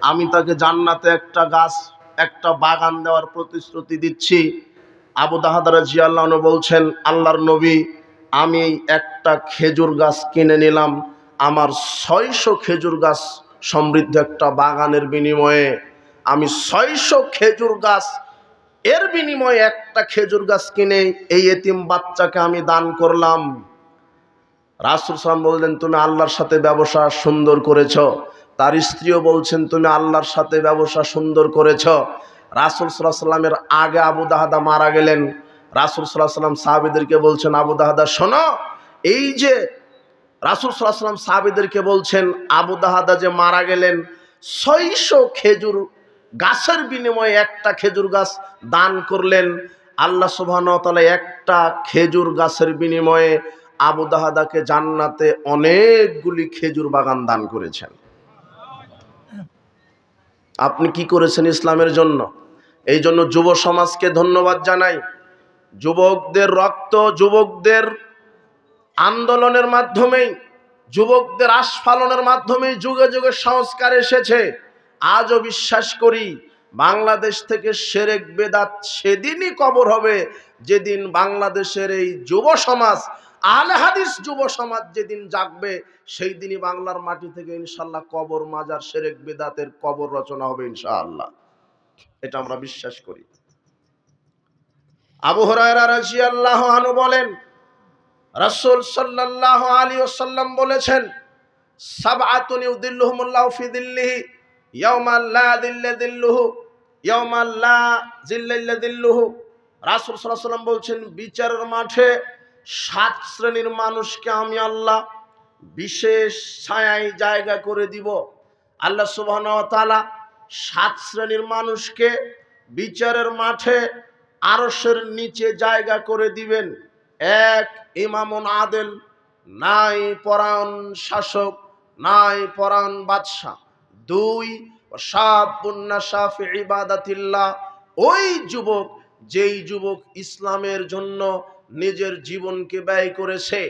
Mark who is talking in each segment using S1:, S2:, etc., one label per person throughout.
S1: আমি তাকে জান্নাতে একটা গাছ, একটা বাগান দেওয়ার প্রতিশ্রুতি দিচ্ছি। আবু দাহাদারা জিয়াল্লাহ বলছেন, আল্লাহর নবী, আমি একটা খেজুর গাছ কিনে নিলাম। আমার ছয়শো খেজুর গাছ সমৃদ্ধ একটা বাগানের বিনিময়ে। আমি ছয়শো খেজুর গাছ, এর বিনিময়ে একটা খেজুর গাছ কিনে এই এতিম বাচ্চাকে আমি দান করলাম। রাসুল সালাম বললেন, তুমি আল্লাহর সাথে ব্যবসা সুন্দর করেছ। তার স্ত্রীও বলছেন, তুমি আল্লাহর সাথে ব্যবসা সুন্দর করেছ। রাসুল সাল্লাহ সাল্লামের আগে আবু দাহাদা মারা গেলেন। রাসুল সাল্লাহ সাল্লাম সাহাবিদেরকে বলছেন, আবু দাহাদা, শোনো, এই যে রাসুল সাল্লাহ সাল্লাম সাহাবিদেরকে বলছেন, আবু দাহাদা যে মারা গেলেন, ছয়শো খেজুর গাছের বিনিময়ে একটা খেজুর গাছ দান করলেন। আল্লাহ সুবাহতালা একটা খেজুর গাছের বিনিময়ে আবু দাহাদাকে জান্নাতে অনেকগুলি খেজুর বাগান দান করেছেন। আপনি কি করেছেন ইসলামের জন্য? এই জন্য যুব সমাজকে ধন্যবাদ জানাই। যুবকদের রক্ত, যুবকদের আন্দোলনের মাধ্যমেই, যুবকদের আস্ফালনের মাধ্যমেই যুগে যুগে সংস্কার এসেছে। আজও বিশ্বাস করি, বাংলাদেশ থেকে সেরেক বেদাত সেদিনই কবর হবে, যেদিন বাংলাদেশের এই যুব সমাজ আল হাদিস যুব সমাজ যেদিন জাগবে, সেই দিনই বাংলার মাটি থেকে ইনশাল্লাহ কবর মাজার সেরেক বেদাতের কবর রচনা হবে ইনশাআল্লাহ। এটা আমরা বিশ্বাস করি। আবু হরায়রা রাজিয়াল্লাহু আনহু বলেন, রাসূল সাল্লাল্লাহু আলাইহি ওয়াসাল্লাম বলেছেন, সাবআতুন ইউদিল্লুহুমুল্লাহু ফি দিল্লিহি ইয়াউমা লা দিল্লা দিল্লুহু ইয়াউমা লা জিল্লা দিল্লুহু। রাসূল সাল্লাল্লাহু আলাইহি বলছেন, বিচারের মাঠে সাত শ্রেণির মানুষকে আমি আল্লাহ বিশেষ ছায়ায় জায়গা করে দিব। আল্লাহ তাআলা সাত শ্রেণির মানুষকে বিচারের মাঠে আরশের নিচে জায়গা করে দিবেন। এক ইমামুন আদেল, নাই পরায়ণ শাসক, নাই পরায়ণ বাদশাহ। দুই সাবুন্না সাফি ইবাদাতিল্লাহ। ওই যুবক, যেই যুবক ইসলামের জন্য নিজের জীবনকে ব্যয় করেছে,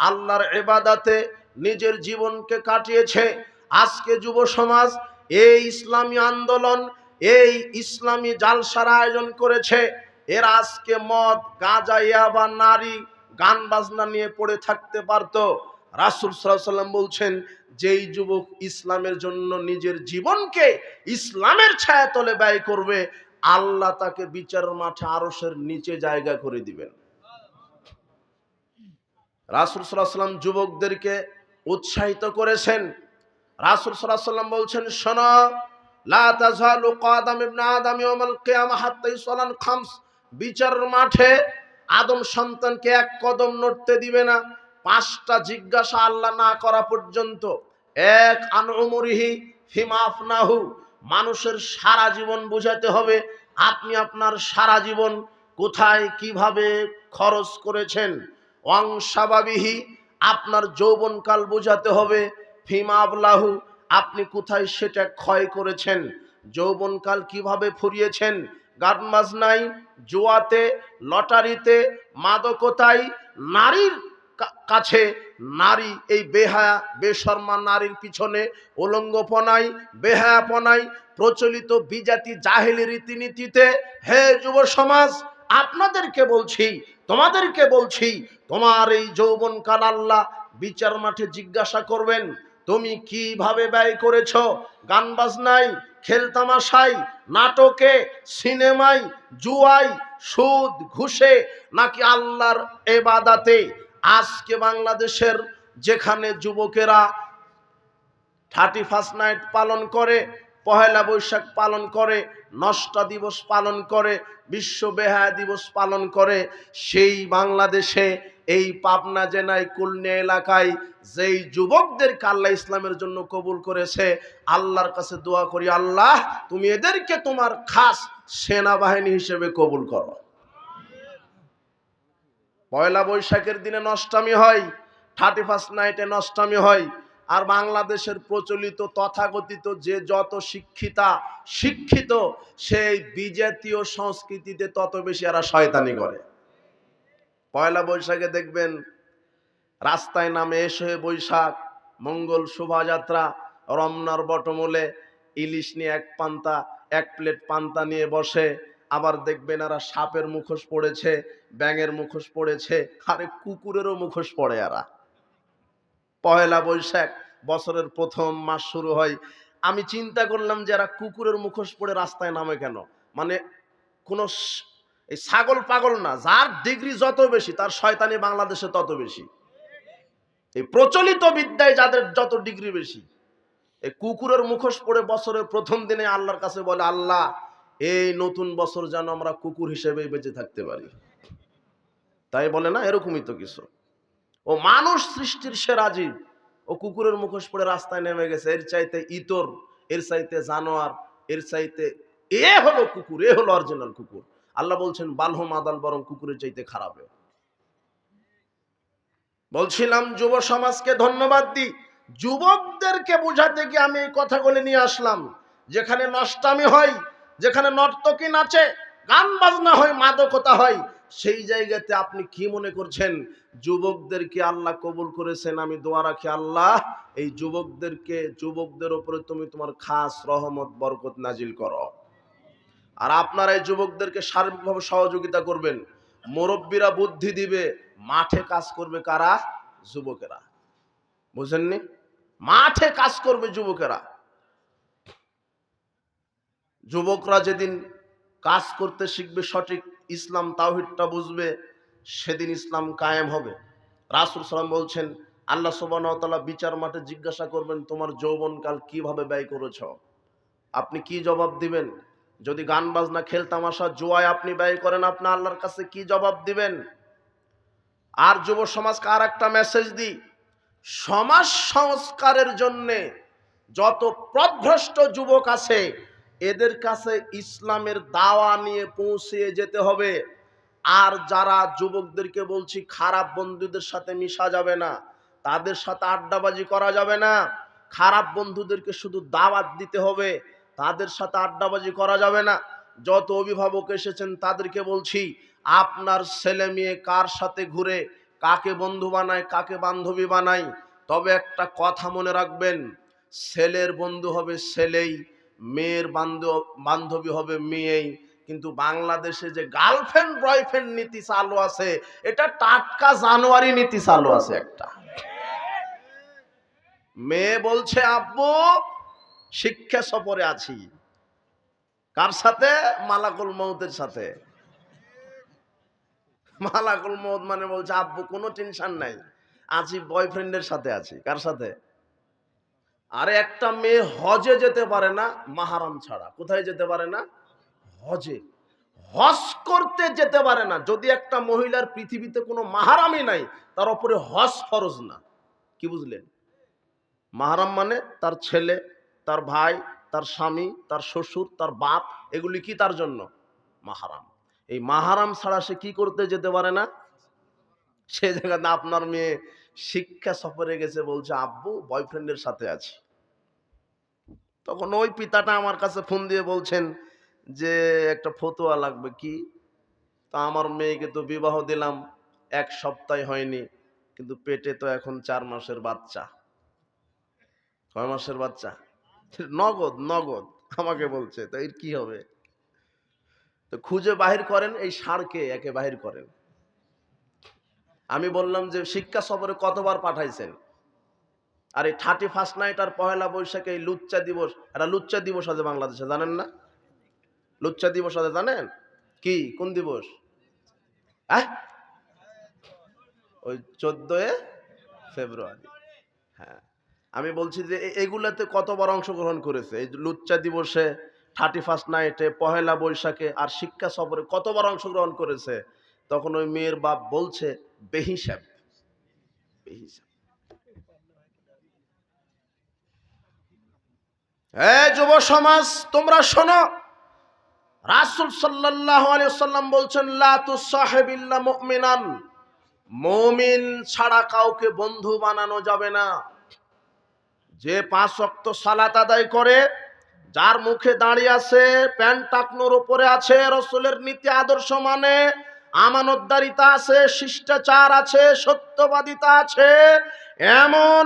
S1: আল্লাহর এবাদাতে নিজের জীবনকে কাটিয়েছে। আজকে যুব সমাজ এই ইসলামী আন্দোলন, এই ইসলামী জালসার আয়োজন করেছে। এর আজকে মদ, গাঁজা, ইয়াবা, নারী, গান বাজনা নিয়ে পড়ে থাকতে পারতো। রাসুল সাল্লাম বলছেন, যেই যুবক ইসলামের জন্য নিজের জীবনকে ইসলামের ছায়া তলে ব্যয় করবে, আল্লাহ তাকে বিচার মাঠে আরসের নিচে জায়গা করে দিবেন। রাসুল সাল্লাম যুবকদেরকে উৎসাহিত করেছেন। রাসুল সাল্লাহ সাল্লাম বলছেন, শোনো বিচারের মাঠে আদম সন্তানকে এক কদম নড়তে দিবে না। পাঁচটা জিজ্ঞাসা আল্লাহ না করা পর্যন্ত, এক, আন উমরিহি ফিমা আফনাহু। মানুষের সারা জীবন বুঝাতে হবে, আপনি আপনার সারা জীবন কোথায়, কীভাবে খরচ করেছেন? অংশাবাবিহি, আপনার যৌবনকাল বোঝাতে হবে। ফিমা আবলাহু আপনি কোথায় সেটা ক্ষয় করেছেন? যৌবনকাল কীভাবে ফুরিয়েছেন? গান বাজনাই জুয়াতে, লটারিতে, মাদকতায়, নারীর কাছে, নারী এই বেহায়া, বেশর্মা নারীর পিছনে, উলঙ্গপনায়, বেহায়াপনায় প্রচলিত বিজাতি জাহেলি রীতিনীতিতে, হে যুব সমাজ আপনাদেরকে বলছি, তোমাদেরকে বলছি, তোমার এই যৌবনকাল আল্লাহ বিচার মাঠে জিজ্ঞাসা করবেন, তুমি কীভাবে ব্যয় করেছ? গান বাজনায় খেলতামাশাই নাটকে, সিনেমায় জুয়াই সুদ, ঘুষে, নাকি আল্লাহর এবাদাতে? আজকে বাংলাদেশের যেখানে যুবকেরা থার্টি ফার্স্ট নাইট পালন করে পহেলা বৈশাখ পালন করে, নষ্টা দিবস পালন করে, বিশ্ব বেহায়া দিবস পালন করে, সেই বাংলাদেশে, এই পাবনা জেলায় কুলনিয়া এলাকায় যেই যুবকদেরকে আল্লাহ ইসলামের জন্য কবুল করেছে, আল্লাহর কাছে দোয়া করি, আল্লাহ, তুমি এদেরকে তোমার খাস সেনাবাহিনী হিসেবে কবুল করো। পয়লা বৈশাখের দিনে নষ্টামি হয়, থার্টি ফার্স্ট নাইটে নষ্টামি হয় আর বাংলাদেশের প্রচলিত তথাকথিত যে যত শিক্ষিতা, শিক্ষিত, সেই বিজাতীয় সংস্কৃতিতে তত বেশি এরা শয়তানি করে। পয়লা বৈশাখে দেখবেন রাস্তায় নামে এসে বৈশাখ, মঙ্গল শোভাযাত্রা, রমনার বটমূলে ইলিশ নিয়ে এক পান্তা, এক প্লেট পান্তা নিয়ে বসে, আবার দেখবেন এরা সাপের মুখোশ পড়েছে, ব্যাঙের মুখোশ পড়েছে, আরে কুকুরেরও মুখোশ পড়ে এরা। পয়লা বৈশাখ বছরের প্রথম মাস শুরু হয়। আমি চিন্তা করলাম যে এরা কুকুরের মুখোশ পড়ে রাস্তায় নামে কেন? মানে কোনো এই ছাগল পাগল না, যার ডিগ্রি যত বেশি, তার শয়তানি বাংলাদেশে তত বেশি। এই প্রচলিত বিদ্যায় যাদের যত ডিগ্রি বেশি, এই কুকুরের মুখোশ পড়ে বছরের প্রথম দিনে আল্লাহর কাছে বলে, আল্লাহ, এই নতুন বছর যেন আমরা কুকুর হিসেবে বেঁচে থাকতে পারি। তাই বলে না, এরকমই তো কিছু। ও মানুষ সৃষ্টির সেরা জীব। ও কুকুরের মুখোশ পড়ে রাস্তায় নেমে গেছে। এর চাইতে ইতর, এর চাইতে জানোয়ার, এর চাইতে এ হলো কুকুর, এ হলো অরিজিনাল কুকুর। আল্লাহ বলছেন বালহম আদাল বরং কুকুরের চাইতে খারাপ বলছিলাম, যুব সমাজকে ধন্যবাদ দিই। যুবকদেরকে বোঝাতে গিয়ে আমি এই কথাগুলি নিয়ে আসলাম। যেখানে নষ্টামি হয়, যেখানে নর্তকী নাচে, গান বাজনা হয়, মাদকতা হয় সেই জায়গাতে আপনি কি মনে করছেন? যুবকদেরকে আল্লাহ কবুল করেছেন, আমি দোয়া রাখি আল্লাহ, এই যুবকদেরকে, যুবকদের উপরে তুমি তোমার খাস রহমত, বরকত নাজিল করো। আর আপনারা এই যুবকদেরকে সার্বিকভাবে সহযোগিতা করবেন। মুরব্বীরা বুদ্ধি দিবে, মাঠে কাজ করবে কারা? যুবকেরা। বুঝেননি? মাঠে কাজ করবে যুবকেরা। যুবকরা যেদিন কাজ করতে শিখবে সঠিক ইসলাম তাওহিদটা বুঝবে, সেদিন ইসলাম কায়েম হবে। রাসুল সালাম বলছেন, আল্লাহ সুবাহতাল্লাহ বিচার মাঠে জিজ্ঞাসা করবেন, তোমার যৌবনকাল কীভাবে ব্যয় করেছ? আপনি কি জবাব দিবেন? যদি গান বাজনা খেলতামাশা জুয়ায় আপনি ব্যয় করেন, আপনি আল্লাহর কাছে কি জবাব দিবেন? আর যুব সমাজকে আর একটা মেসেজ দিই, সমাজ সংস্কারের জন্যে যত প্রভ্রষ্ট যুবক আছে এদের কাছে ইসলামের দাওয়া নিয়ে পৌঁছে যেতে হবে। আর যারা যুবকদেরকে বলছি, খারাপ বন্ধুদের সাথে মিশা যাবে না, তাদের সাথে আড্ডাবাজি করা যাবে না। খারাপ বন্ধুদেরকে শুধু দাওয়াত দিতে হবে, তাদের সাথে আড্ডাবাজি করা যাবে না। যত অভিভাবক এসেছেন, তাদেরকে বলছি, আপনার ছেলে মেয়ে কার সাথে ঘুরে, কাকে বন্ধু বানায়, কাকে বান্ধবী বানায়? তবে একটা কথা মনে রাখবেন, ছেলের বন্ধু হবে ছেলেই। মেয়ের বান্ধব, বান্ধবী হবে মেয়েই, কিন্তু বাংলাদেশে যে গার্লফ্রেন্ড বয়ফ্রেন্ড নীতি চালু আছে, এটা টাটকা জানুয়ারি নীতি চালু আছে একটা। মেয়ে বলছে, আব্বু, শিক্ষা সফরে আছি। কার সাথে? মালাকুল মৌতের সাথে। মালাকুল মৌত মানে বলছে, আব্বু, কোনো টেনশন নাই। আছি বয়ফ্রেন্ডের সাথে আছি। কার সাথে? আরে একটা মেয়ে হজে যেতে পারে না, মাহারাম ছাড়া। কোথায় যেতে পারে না? হজে। হজ করতে যেতে পারে না, যদি একটা মহিলার পৃথিবীতে কোনো মাহারামই নাই, তার উপরে হজ ফরজ না। কি বুঝলেন? মাহারাম মানে তার ছেলে, তার ভাই, তার স্বামী, তার শ্বশুর, তার বাপ, এগুলি কি তার জন্য? মাহারাম। এই মাহারাম ছাড়া সে কি করতে যেতে পারে না? সে জায়গাতে আপনার মেয়ে শিক্ষা সফরে গেছে বলছে, আব্বু বয়ফ্রেন্ডের সাথে আছি। তখন ওই পিতাটা আমার কাছে ফোন দিয়ে বলছেন যে, একটা ফতোয়া লাগবে কি? তা আমার মেয়েকে তো বিবাহ দিলাম, এক সপ্তাহ হয়নি, কিন্তু পেটে তো এখন চার মাসের বাচ্চা। কয় মাসের বাচ্চা? নগদ নগদ, আমাকে বলছে, তো এর কি হবে? তো খুঁজে বাহির করেন, এই সারকে একে বাহির করেন। আমি বললাম যে, শিক্ষা সফরে কতবার পাঠাইছেন? আর এই থার্টি ফার্স্ট নাইট আর পহেলা বৈশাখে এই লুচ্চা দিবস, এটা লুচ্চা দিবস আছে বাংলাদেশে, জানেন না? লুচ্চা দিবস আছে, জানেন? কি? কোন দিবস? হ্যাঁ? ওই চোদ্দোয় ফেব্রুয়ারি। হ্যাঁ। আমি বলছি যে এগুলাতে কতবার অংশগ্রহণ করেছে? এই লুচ্চা দিবসে থার্টি ফার্স্ট নাইটে পহেলা বৈশাখে আর শিক্ষা সফরে কতবার অংশগ্রহণ করেছে? তখন ওই মেয়ের বাপ বলছে, বেহিসাব। বেহিসাব। হ্যাঁ যুব সমাজ, তোমরা শোনো। রাসুল সাল্লাহ সাল্লাম বলছেন, লা তুসাহেবিল্লা মুমিনান। মমিন ছাড়া কাউকে বন্ধু বানানো যাবে না। যে পাঁচ অক্ত সালাত আদায় করে, যার মুখে দাঁড়িয়ে আছে, প্যান্ট টাকনোর উপরে আছে, রসুলের নীতি আদর্শ মানে আমানতদারিতা আছে, শিষ্টাচার আছে, সত্যবাদিতা আছে, এমন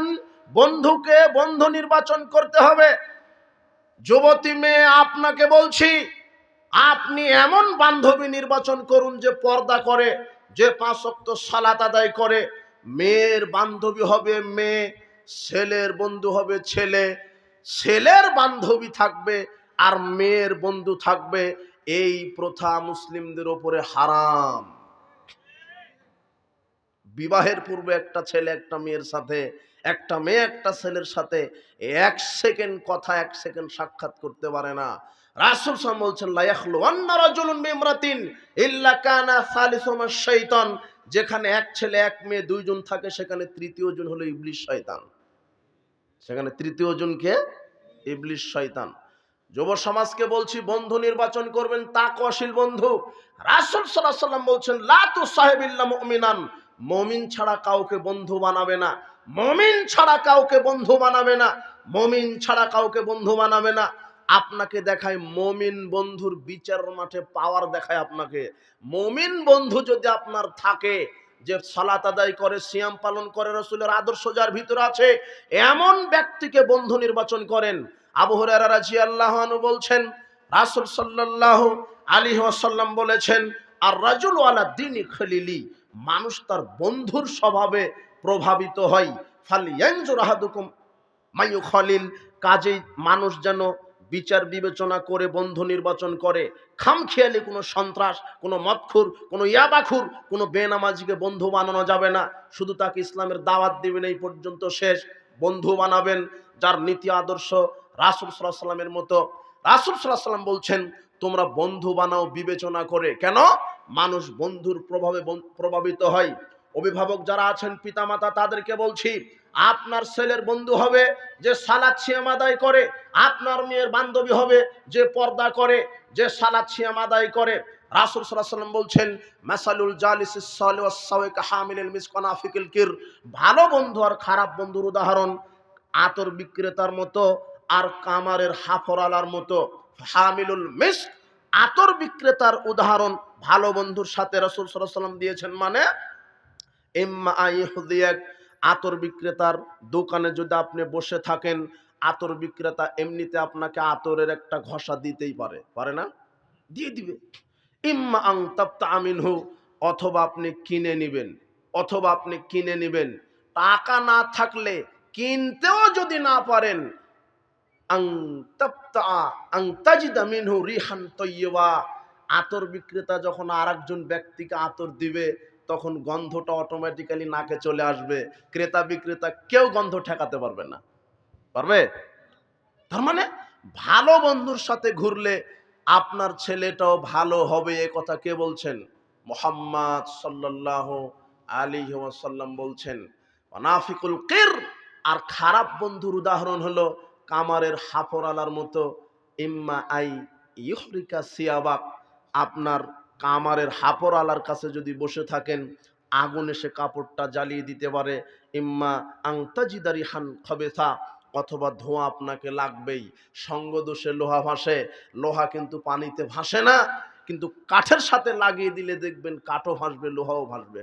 S1: বন্ধুকে বন্ধু নির্বাচন করতে হবে। যুবতী মেয়ে, আপনাকে বলছি, আপনি এমন বান্ধবী নির্বাচন করুন যে পর্দা করে, যে পাঁচ অক্ত সালাত আদায় করে। মেয়ের বান্ধবী হবে মেয়ে, ছেলের বন্ধু হবে ছেলে। ছেলের বান্ধবী থাকবে আর মেয়ের বন্ধু থাকবে, এই প্রথা মুসলিমদের ওপরে হারাম। বিবাহের পূর্বে একটা ছেলে, একটা মেয়ের সাথে একটা মেয়ে একটা ছেলের সাথে এক সেকেন্ড কথা, এক সেকেন্ড সাক্ষাৎ করতে পারে না। রাসুল সাল্লাম বলছেন লায়াখলু আন্না রাজুলুন বিমরাতিন ইল্লা কানা সালিসুমা শাইতান। যেখানে এক ছেলে, এক মেয়ে দুইজন থাকে, সেখানে তৃতীয় জন হলো ইবলিশ শয়তান। সেখানে তৃতীয় জনকে ইবলিশ শয়তান। যুব সমাজকে বলছি, বন্ধু নির্বাচন করবেন তাকওয়াশীল বন্ধু? রাসূল সাল্লাল্লাহু সাল্লাম বলছেন, লা তুসাহিবিল্লা মুমিনান। মমিন ছাড়া কাউকে বন্ধু বানাবে না। মমিন ছাড়া কাউকে বন্ধু বানাবে না, মমিন ছাড়া কাউকে বন্ধু বানাবে না। আপনাকে দেখায় মমিন বন্ধুর বিচার মাঠে পাওয়ার দেখায় আপনাকে। মমিন বন্ধু যদি আপনার থাকে যে সালাত আদায় করে, সিয়াম পালন করে, রসুলের আদর্শ যার ভিতরে আছে, এমন ব্যক্তিকে বন্ধু নির্বাচন করেন। আবু হুরায়রা রাদিয়াল্লাহু আনহু বলছেন, রাসূল সাল্লাল্লাহু আলাইহি ওয়াসাল্লাম বলেছেন, আর রাজুল আলা দিনী খলিলি। মানুষ তার বন্ধুর স্বভাবে প্রভাবিত হয়। ফাল ইয়ানজুর আহাদুকুম। মায়ু খলিল কাজেই মানুষ যেন বিচার বিবেচনা করে, বন্ধু নির্বাচন করে। খামখেয়ালি, কোনো সন্ত্রাস, কোনো মদখুর, কোনো ইয়াবাখুর, কোনো বেনামাজিকে বন্ধু বানানো যাবে না। শুধু তাকে ইসলামের দাওয়াত দিবেন, এই পর্যন্ত শেষ। বন্ধু বানাবেন, যার নীতি আদর্শ রাসুল সাল্লাহ সাল্লামের মতো। রাসুল সাল্লাহ সাল্লাম বলছেন, তোমরা বন্ধু বানাও, বিবেচনা করে। কেন? মানুষ বন্ধুর প্রভাবে প্রভাবিত হয়। অভিভাবক যারা আছেন, পিতামাতা, তাদেরকে বলছি, আপনার ছেলের বন্ধু হবে যে সালাদ সিয়াম আদায় করে, আপনার মেয়ের বান্ধবী হবে যে পর্দা করে, যে সালাদ সিয়াম আদায় করে। রাসুল সাল্লাম বলছেন, মাসালুল জালিস হামিল মিসকনাফিকিল কির। ভালো বন্ধু আর খারাপ বন্ধুর উদাহরণ, আতর বিক্রেতার মতো আর কামারের হাফরালার মতো। হামিলুল মিস্ক, আতর বিক্রেতার উদাহরণ, ভালো বন্ধুর সাথে রসুল সাল্লাম দিয়েছেন মানে ইম্মা আইহুদিয়াক আতর বিক্রেতার দোকানে যদি আপনি বসে থাকেন, আতর বিক্রেতা এমনিতে আপনাকে আতরের একটা ঘষা দিতেই পারে। পারে না? দিয়ে দিবে। ইম্মা আং তাপ্তা আমিনহু, অথবা আপনি কিনে নেবেন, অথবা আপনি কিনে নেবেন। টাকা না থাকলে কিনতেও যদি না পারেন আং তাপ্তা আং তাজিদা মিনহু রিহান তৈয়বা, আতর বিক্রেতা যখন আরেকজন ব্যক্তিকে আতর দিবে তখন গন্ধটা অটোমেটিক্যালি নাকে চলে আসবে। ক্রেতা, বিক্রেতা কেউ গন্ধ ঠেকাতে পারবে না। পারবে? তার মানে ভালো বন্ধুর সাথে ঘুরলে আপনার ছেলেটাও ভালো হবে এ কথা কে বলছেন? মোহাম্মদ সাল্লাল্লাহু আলী ওয়াসাল্লাম বলছেন অনাফিকুল কের। আর খারাপ বন্ধুর উদাহরণ হলো কামারের হাফর আলার মতো, ইম্মা আই ইহরিকা সিয়াবাক। আপনার কামারের হাফর আলার কাছে যদি বসে থাকেন, আগুন এসে কাপড়টা জ্বালিয়ে দিতে পারে। ইম্মা আংতাজিদারি হান খবেথা অথবা ধোঁয়া আপনাকে লাগবেই। সঙ্গ দোষে লোহা ভাসে, লোহা কিন্তু পানিতে ভাসে না, কিন্তু কাঠের সাথে লাগিয়ে দিলে দেখবেন কাঠও ভাসবে, লোহাও ভাসবে।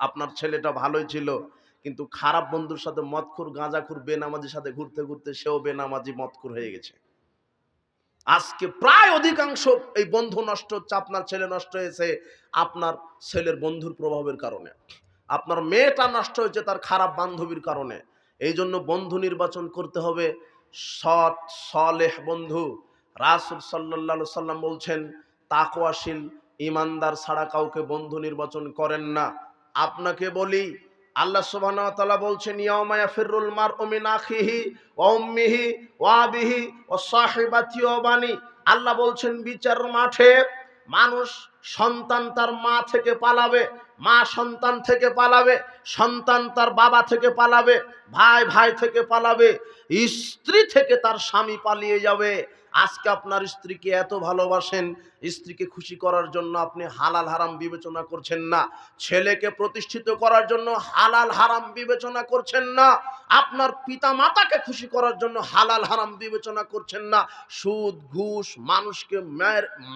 S1: আপনার ছেলেটা ভালোই ছিল, কিন্তু খারাপ বন্ধুর সাথে মদখুর, গাঁজাখুর, বেনামাজির সাথে ঘুরতে ঘুরতে সেও বেনামাজি, মদখুর হয়ে গেছে। আজকে প্রায় অধিকাংশ এই বন্ধু নষ্ট হচ্ছে আপনার ছেলে নষ্ট হয়েছে, আপনার ছেলের বন্ধুর প্রভাবের কারণে। আপনার মেয়েটা নষ্ট হয়েছে তার খারাপ বান্ধবীর কারণে। এই জন্য বন্ধু নির্বাচন করতে হবে। সৎ, সলেহ বন্ধু, রাসুল সাল্লাহ সাল্লাম বলছেন, তাকওয়াশীল ইমানদার ছাড়া কাউকে বন্ধু নির্বাচন করেন না। আপনাকে বলি আল্লাহ সুবহানাহু ওয়া তাআলা বলছেন, ইয়াউমা ইয়াফিরুল মারউ মিন আখিহি ওয়া উম্মিহি ওয়া আবিহি ওয়া সাহিবাতি ওয়া বানি আল্লাহ বলছেন, বিচার মাঠে মানুষ সন্তান তার মা থেকে পালাবে, মা সন্তান থেকে পালাবে, সন্তান তার বাবা থেকে পালাবে, ভাই ভাই থেকে পালাবে, স্ত্রী থেকে তার স্বামী পালিয়ে যাবে। আজকে আপনার স্ত্রীকে এত ভালোবাসেন স্ত্রীকে খুশি করার জন্য আপনি হালাল হারাম বিবেচনা করছেন না। ছেলেকে প্রতিষ্ঠিত করার জন্য হালাল হারাম বিবেচনা করছেন না। আপনার পিতা মাতাকে খুশি করার জন্য হালাল হারাম বিবেচনা করছেন না। সুদ, ঘুষ, মানুষকে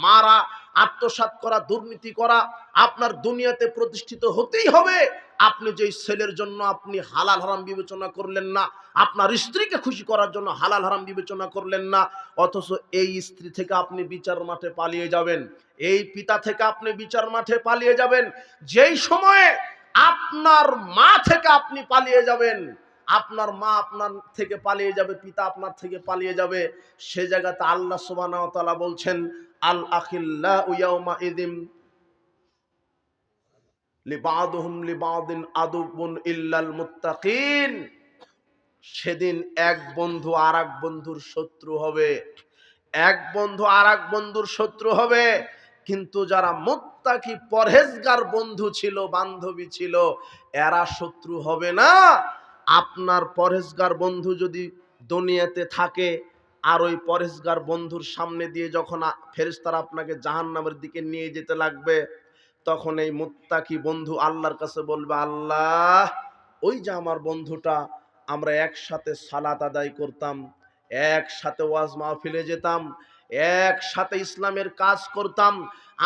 S1: মারা, আত্মসাৎ করা, দুর্নীতি করা আপনার দুনিয়াতে প্রতিষ্ঠিত হতেই হবে। আপনি যেই ছেলের জন্য আপনি হালাল হারাম বিবেচনা করলেন না, আপনার স্ত্রীকে খুশি করার জন্য হালাল হারাম বিবেচনা করলেন না, অথচ এই স্ত্রী থেকে আপনি বিচার মাঠে পালিয়ে যাবেন এই পিতা থেকে আপনি বিচার মাঠে পালিয়ে যাবেন। যেই সময়ে আপনার মা থেকে আপনি পালিয়ে যাবেন, আপনার মা আপনার থেকে পালিয়ে যাবে, পিতা আপনার থেকে পালিয়ে যাবে, সে জায়গাতে আল্লাহ সুবহানাহু বলছেন, আল আখিল্লা ইয়াউমা ইদিম সেদিন এক বন্ধু আর বন্ধুর শত্রু হবে। এক বন্ধু আর এক বন্ধুর শত্রু হবে। কিন্তু যারা মুত্তাকি পরহেজগার বন্ধু ছিল, বান্ধবী ছিল, এরা শত্রু হবে না। আপনার পরহেজগার বন্ধু যদি দুনিয়াতে থাকে, আর ওই পরহেজগার বন্ধুর সামনে দিয়ে যখন ফেরেশতারা আপনাকে জাহান্নামের দিকে নিয়ে যেতে লাগবে, তখন এই মুত্তাকি বন্ধু আল্লাহর কাছে বলবে, আল্লাহ, ওই যে আমার বন্ধুটা, আমরা একসাথে সালাত আদায় করতাম একসাথে ওয়াজ মাহফিলে যেতাম, একসাথে ইসলামের কাজ করতাম।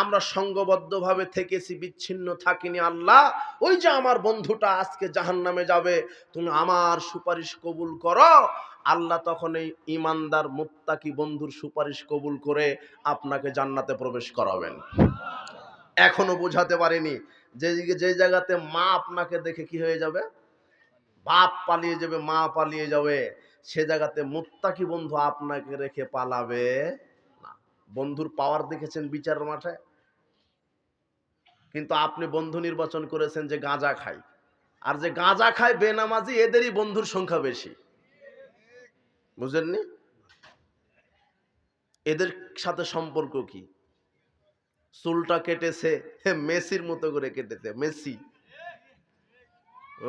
S1: আমরা সঙ্গবদ্ধভাবে থেকেছি, বিচ্ছিন্ন থাকিনি আল্লাহ। ওই যে আমার বন্ধুটা আজকে জাহান্নামে যাবে, তুমি আমার সুপারিশ কবুল করো। আল্লাহ তখন এই ইমানদার মুত্তাকি বন্ধুর সুপারিশ কবুল করে আপনাকে জান্নাতে প্রবেশ করাবেন। এখনও বোঝাতে পারিনি, যে যে জায়গাতে মা আপনাকে দেখে কি হয়ে যাবে? বাপ পালিয়ে যাবে, মা পালিয়ে যাবে। সে জায়গাতে মুত্তাকি বন্ধু আপনাকে রেখে পালাবে না। বন্ধুর পাওয়ার দেখেছেন বিচার মাঠে? কিন্তু আপনি বন্ধু নির্বাচন করেছেন যে গাঁজা খায় আর যে গাঁজা খায় বেনামাজি, এদেরই বন্ধুর সংখ্যা বেশি। বুঝলেননি এদের সাথে সম্পর্ক কি? চুলটা কেটেছে মেসির মতো করে কেটেছে, মেসি।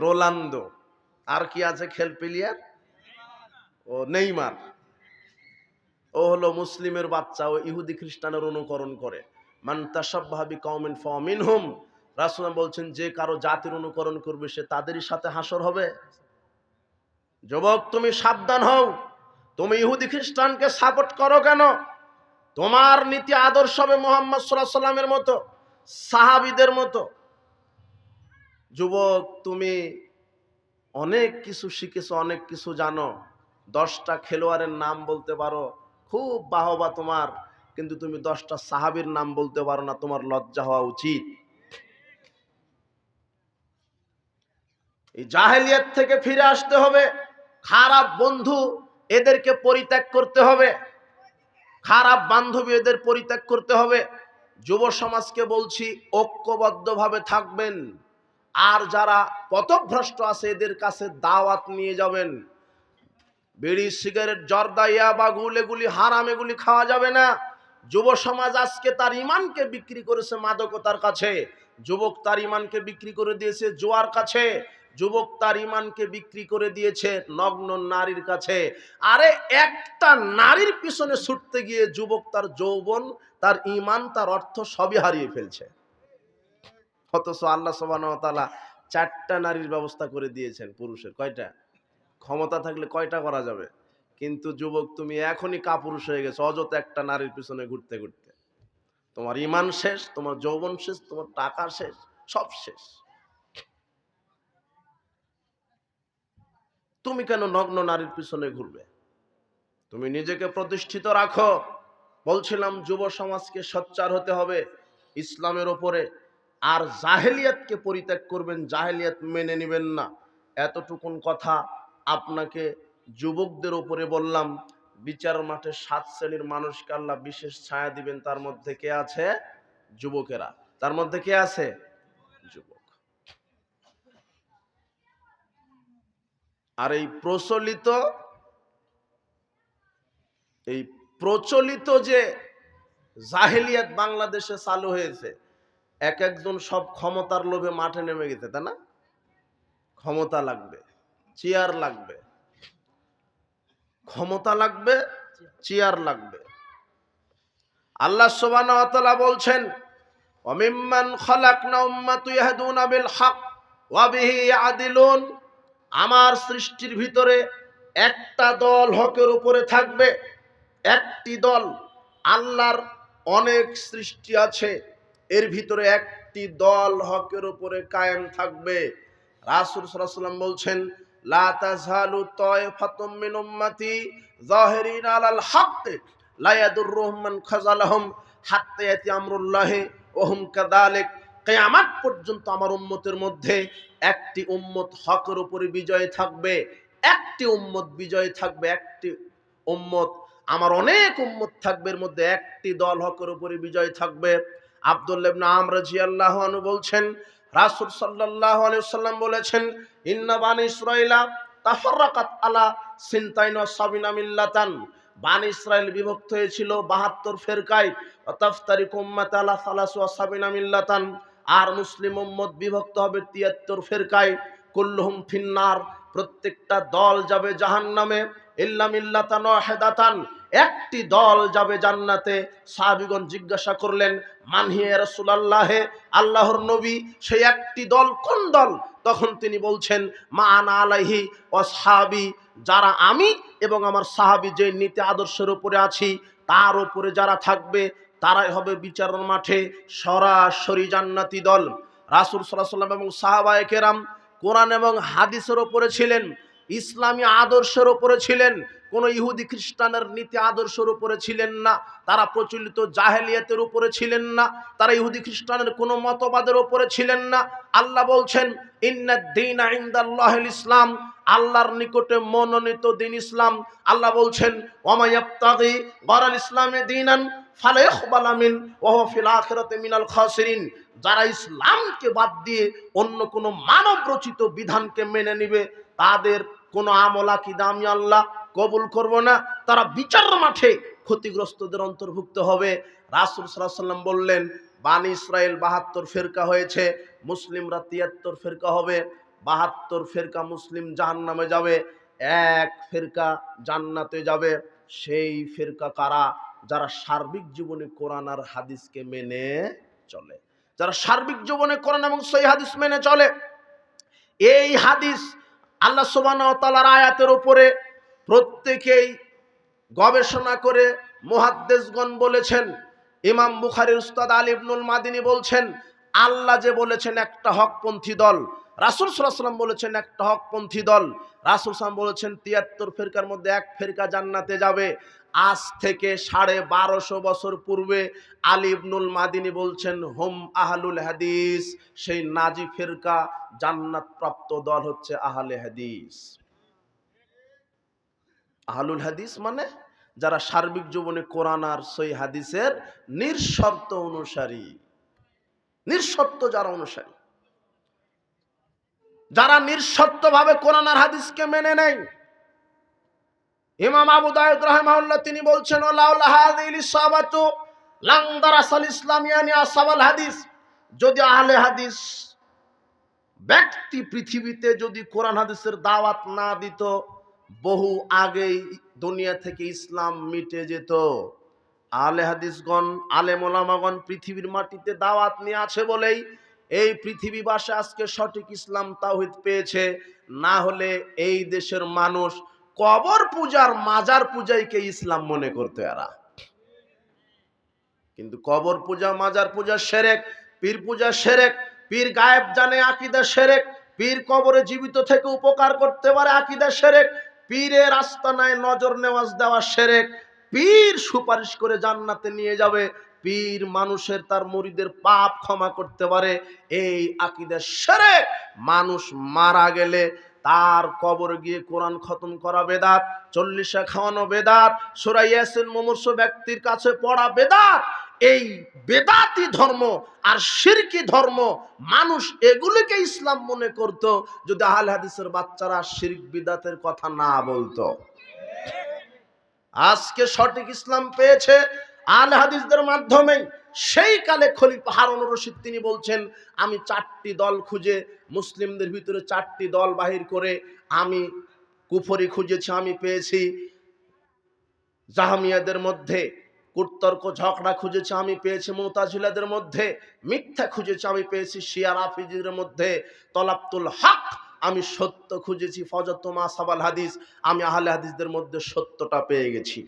S1: রোলান্দো আর কি আছে খেল প্লেয়ার? ও নেইমার। ও হলো মুসলিমের বাচ্চা, ও ইহুদি খ্রিস্টানের অনুকরণ করে। মান তাসাব্বাহাবি কওমিন ফামিনহুম রাসূল বলছেন, যে কারও জাতির অনুকরণ করবে, সে তাদেরই সাথে হাসর হবে। যুবক, তুমি সাবধান হও। তুমি ইহুদি খ্রিস্টানকে সাপোর্ট করো কেন? তোমার নীতি আদর্শ হবে মোহাম্মদ সাল্লামের মতো, সাহাবিদের মতো। যুবক, তুমি অনেক কিছু শিখেছো, অনেক কিছু জানো। দশটা খেলোয়াড়ের নাম বলতে পারো, খুব বাহবা তোমার, কিন্তু তুমি দশটা সাহাবির নাম বলতে পারো না, তোমার লজ্জা হওয়া উচিত। এই জাহেলিয়াত থেকে ফিরে আসতে হবে, খারাপ বন্ধু এদেরকে পরিত্যাগ করতে হবে, খারাপ বান্ধবী এদের পরিত্যাগ করতে হবে। যুব সমাজকে বলছি, ঐক্যবদ্ধভাবে থাকবেন, আর যারা পথভ্রষ্ট আছে এদের কাছে দাওয়াত নিয়ে যাবেন। বিড়ি, সিগারেট, জর্দা গুল এগুলি হারাম, এগুলি খাওয়া যাবে না। যুব সমাজ আজকে তার ইমানকে বিক্রি করেছে মাদকতার কাছে। যুবক তার ইমানকে বিক্রি করে দিয়েছে জোয়ার কাছে। যুবক তার ইমানকে বিক্রি করে দিয়েছে নগ্ন নারীর কাছে। আরে একটা নারীর পিছনে ছুটতে গিয়ে যুবক তার যৌবন, তার ইমান, তার অর্থ সবই হারিয়ে ফেলছে। অথচ আল্লাহ সোবানতালা চারটা নারীর ব্যবস্থা করে দিয়েছেন পুরুষের। কয়টা? ক্ষমতা থাকলে কয়টা করা যাবে? কিন্তু যুবক, তুমি এখনই কাপুরুষ হয়ে গেছো, অযথা একটা নারীর পিছনে ঘুরতে ঘুরতে। তোমার ইমান শেষ, তোমার যৌবন শেষ, তোমার টাকা শেষ, সব শেষ। তুমি কেন নগ্ন নারীর পিছনে ঘুরবে? তুমি নিজেকে প্রতিষ্ঠিত রাখো। বলছিলাম, যুব সমাজকে সোচ্চার হতে হবে। ইসলামের ওপরে আর জাহেলিয়াতকে পরিত্যাগ করবেন, জাহেলিয়াত মেনে নেবেন না। এতটুকুন কথা আপনাকে যুবকদের ওপরে বললাম, বিচার মাঠে সাত শ্রেণির মানুষকে আল্লাহ বিশেষ ছায়া দিবেন। তার মধ্যে কে আছে? যুবকেরা। তার মধ্যে কে আছে? যুবক। আর এই প্রচলিত এই প্রচলিত যে জাহেলিয়াত বাংলাদেশে চালু হয়েছে, এক একজন সব ক্ষমতার লোভে মাঠে নেমে গেছে, তাই না? ক্ষমতা লাগবে। চেয়ার লাগবে। ক্ষমতা লাগবে, চেয়ার লাগবে। আল্লাহ তাআলা বলছেন ওমিম্মান খালাকনা উম্মাতু ইয়াহদুনা বিল হক, ওয়া বিহি ইয়াদিলুন। আমার সৃষ্টির ভিতরে একটা দল হকের উপরে থাকবে। একটি দল আল্লাহর অনেক সৃষ্টি আছে, এর ভিতরে একটি দল হকের উপরে কায়েম থাকবে। রাসূল আলাইহি বলছেন লা তাজহালু তায়ফাতুম মিন উম্মতি যাহিরিন আলাল হক, লা ইয়াদুররুহুম মান খাযালাহুম হাত্তা ইয়াতি আমরুল্লাহি ওয়া হুম কাযালিক। কিয়ামত পর্যন্ত আমার উম্মতের মধ্যে একটি উম্মত হকের উপরে বিজয় থাকবে, একটি উম্মত বিজয় থাকবে, একটি উম্মত, আমার অনেক উম্মত থাকবে, এর মধ্যে একটি দল হকের উপরে বিজয় থাকবে। আব্দুল্লাহ ইবনে আমর রাদিয়াল্লাহু আনহু বলছেন রাসূল সাল্লাল্লাহু আলাইহি সাল্লাম বলেছেন, ইন্না বানি ইসরাইলা তাফাররাকাত আলা সিনতাইন সাবিনা মিল্লাতান। বানি ইসরাইল বিভক্ত হয়েছিল 72 ফেরকায় তাফতারিক উম্মাত আলা সালাসু সাবিনা মিল্লাতান। আর মুসলিম উম্মত বিভক্ত হবে 73 ফেরকায়, কুল্লুহুম ফিন্নার প্রত্যেকটা দল যাবে জাহান্নামে, ইল্লা মিল্লাতান ওয়াহিদাতান। একটি দল যাবে জান্নাতে। সাহাবিগণ জিজ্ঞাসা করলেন মানহিয়ে রাসূলুল্লাহে? আল্লাহর নবী সেই একটি দল, কোন দল? তখন তিনি বলছেন, মা আনা আলাইহি ওয়াসহাবি যারা আমি এবং আমার সাহাবী যে নীতি আদর্শের উপরে আছি, তার উপরে যারা থাকবে, তারাই হবে বিচারের মাঠে সরাসরি জান্নাতি দল। রাসূল আলাইহি সাল্লাম এবং সাহাবায়ে কেরাম কোরআন এবং হাদিসের ওপরে ছিলেন, ইসলামী আদর্শের ওপরে ছিলেন কোনো ইহুদি খ্রিস্টানের নীতি আদর্শের উপরে ছিলেন না, তারা প্রচলিত জাহেলিয়াতের উপরে ছিলেন না, তারা ইহুদি খ্রিস্টানের কোনো মতবাদের উপরে ছিলেন না। আল্লাহ বলছেন ইন্নাদ্দিন ইনদাল্লাহিল ইসলাম আল্লাহর নিকটে মনোনীত দিন ইসলাম। আল্লাহ বলছেন ওমায়াবতাগি গরাল ইসলামে দিনান ফালে ইকবাল আমিন ওহ ফিল মিনাল খাসিরিন যারা ইসলামকে বাদ দিয়ে অন্য কোনো মানব রচিত বিধানকে মেনে নিবে, তাদের কোনো আমলা কি দামি আল্লাহ কবুল করব না, তারা বিচার মাঠে ক্ষতিগ্রস্তদের অন্তর্ভুক্ত হবে। রাসুল সাল্লাম বললেন, বানি ইসরায়েল বাহাত্তর ফেরকা হয়েছে, মুসলিমরা তিয়াত্তর ফেরকা হবে, বাহাত্তর ফেরকা মুসলিম জাহান নামে যাবে, এক ফেরকা জান্নাতে যাবে। সেই ফেরকা কারা? যারা সার্বিক জীবনে কোরআন আর হাদিসকে মেনে চলে। যারা সার্বিক জীবনে কোরআন এবং সেই হাদিস মেনে চলে, এই হাদিস আল্লাহ তাআলার আয়াতের উপরে প্রত্যেকেই গবেষণা করে মুহাদ্দিসগণ বলেছেন, ইমাম বুখারীর উস্তাদ আলী ইবনুল মাদিনী বলছেন, আল্লাহ যে বলেছেন একটা হকপন্থী দল, রাসূল ওয়াসাল্লাম বলেছেন একটা হকপন্থী দল, রাসূল সাল্লাম বলেছেন তিয়াত্তর ফেরকার মধ্যে এক ফেরকা জান্নাতে যাবে। আজ থেকে সাড়ে বারোশো বছর পূর্বে আলী ইবনুল মাদিনী বলছেন, হোম আহলুল হাদিস, সেই নাজি ফেরকা জান্নাত প্রাপ্ত দল হচ্ছে আহলে হাদিস। আহলুল হাদিস মানে যারা সার্বিক জীবনে কোরআন আর সই হাদিসের নিঃশর্ত অনুসারী। নিঃশর্ত যারা অনুসারী। যারা নিঃশর্ত ভাবে কোরআন আর হাদিসকে মেনে নেয়। ইমাম আবু দাউদ রাহিমাহুল্লাহ তিনি বলছেন ওলাউলা হাদিল ইসাবাতু লাং দারাসাল ইসলামিয়ানি আসাবাল হাদিস। যদি আহলে হাদিস ব্যক্তি পৃথিবীতে যদি কোরআন হাদিসের দাওয়াত না দিত বহু আগেই দুনিয়া থেকে ইসলাম মিটে যেত। আলে হাদিসগণ আলে মোলামাগণ পৃথিবীর মাটিতে দাওয়াত নিয়ে আছে বলেই এই পৃথিবীবাসী আজকে সঠিক ইসলাম তাওহিদ পেয়েছে। না হলে এই দেশের মানুষ কবর পূজার মাজার পূজাইকে ইসলাম মনে করতো এরা। কিন্তু কবর পূজা, মাজার পূজা সেরেক, পীর পূজা সেরেক, পীর গায়েব জানে আকিদা সেরেক, পীর কবরে জীবিত থেকে উপকার করতে পারে আকিদা সেরেক পীরের আস্তানায় নজর নেওয়াজ দেওয়া সেরেক পীর সুপারিশ করে জান্নাতে নিয়ে যাবে। পীর মানুষের তার মরিদের পাপ ক্ষমা করতে পারে। এই আকিদের সেরেক মানুষ মারা গেলে তার কবর গিয়ে কোরআন খতম করা বেদাত, চল্লিশে খাওয়ানো বেদাত, সুরা ইয়াসিন মুমূর্ষ ব্যক্তির কাছে পড়া বেদাত এই বেদাতি ধর্ম আর শিরকি ধর্ম মানুষ এগুলিকে ইসলাম মনে করত যদি আহলে হাদিসের বাচ্চারা শিরক বিদাতের কথা না বলতো। আজকে সঠিক ইসলাম পেয়েছে আহলে হাদিসদের মাধ্যমে। সেই কালে খলিফা হারুন রশিদ তিনি বলছেন, আমি চারটি দল খুঁজে, মুসলিমদের ভিতরে চারটি দল বাহির করে আমি কুফরি খুঁজেছি, আমি পেয়েছি জাহামিয়াদের মধ্যে। কুতর্ক ঝগড়া খুঁজেছি আমি পেয়েছি মোতাজিলাদের মধ্যে, মিথ্যা খুঁজেছি আমি পেয়েছি শিয়ার আফিজের মধ্যে। তলাপ্তুল হক, আমি সত্য খুঁজেছি ফজতমা সাবাল হাদিস, আমি আহলে হাদিসদের মধ্যে সত্যটা পেয়ে গেছি।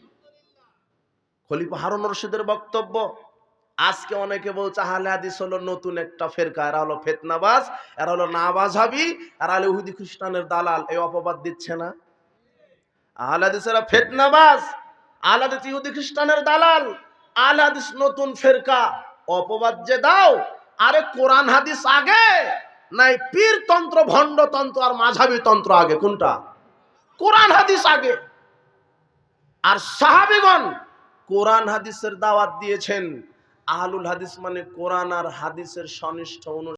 S1: খলিফা হারুন রশিদের বক্তব্য, আজকে অনেকে বলছে আহলে হাদিস হলো নতুন একটা ফেরকা, এরা হলো ফেতনাবাজ, এরা হলো নাবাজ হাবি এরা হলো ইহুদি খ্রিস্টানের দালাল, এই অপবাদ দিচ্ছে না। আহলে হাদিসেরা ফেতনাবাজ। আহলে হাদিস ইহুদি খ্রিস্টানের দালাল আহলে হাদিস নতুন ফেরকা। অপবাদ যে দাও, আরে কোরআন হাদিস আগে? নাই পীর তন্ত্র, ভণ্ড তন্ত্র আর মাঝাবি তন্ত্র আগে, কোনটা? কোরআন হাদিস আগে। আর সাহাবিগণ কোরআন হাদিসের দাওয়াত দিয়েছেন। আহলুল হাদিস মানে কোরআন আর হাদিসের সনিষ্ঠ অনু